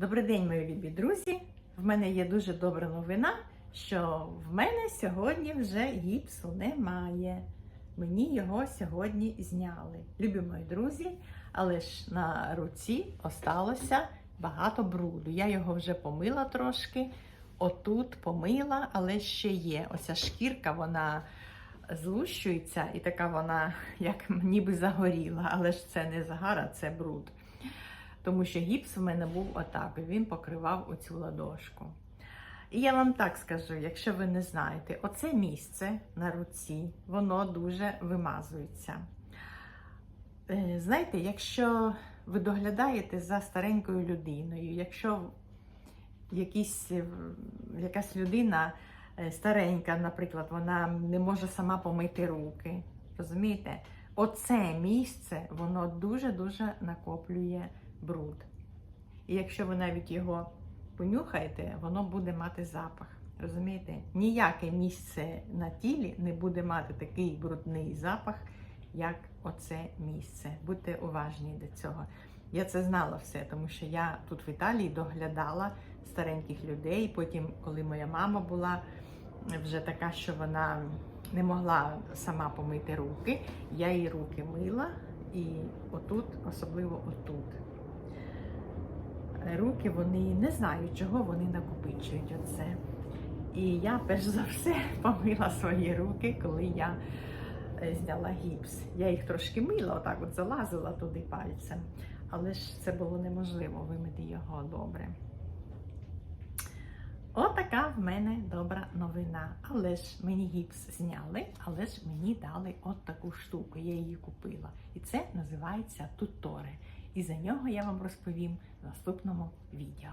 Добрий день, мої любі друзі! В мене є дуже добра новина, що в мене сьогодні вже гіпсу немає. Мені його сьогодні зняли. Любі мої друзі, але ж на руці осталося багато бруду. Я його вже помила трошки, отут помила, але ще є. Оця шкірка, вона злущується, і така вона як ніби загоріла, але ж це не загара, це бруд. Тому що гіпс в мене був отак, він покривав оцю ладошку. І я вам так скажу, якщо ви не знаєте, оце місце на руці, воно дуже вимазується. Е, Знаєте, якщо ви доглядаєте за старенькою людиною, якщо якісь, е, якась людина е, старенька, наприклад, вона не може сама помити руки, розумієте? Оце місце, воно дуже-дуже накоплює бруд. І якщо ви навіть його понюхаєте, воно буде мати запах. Розумієте? Ніяке місце на тілі не буде мати такий брудний запах, як оце місце. Будьте уважні до цього. Я це знала все, тому що я тут в Італії доглядала стареньких людей. Потім, коли моя мама була вже така, що вона не могла сама помити руки, я їй руки мила, і отут, особливо отут. Руки вони не знаю, чого вони накопичують оце. І я перш за все помила свої руки, коли я е, зняла гіпс. Я їх трошки мила, отак от залазила туди пальцем, але ж це було неможливо вимити його добре. Отака в мене добра новина. Але ж мені гіпс зняли, але ж мені дали от таку штуку. Я її купила. І це називається туторе. І за нього я вам розповім в наступному відео.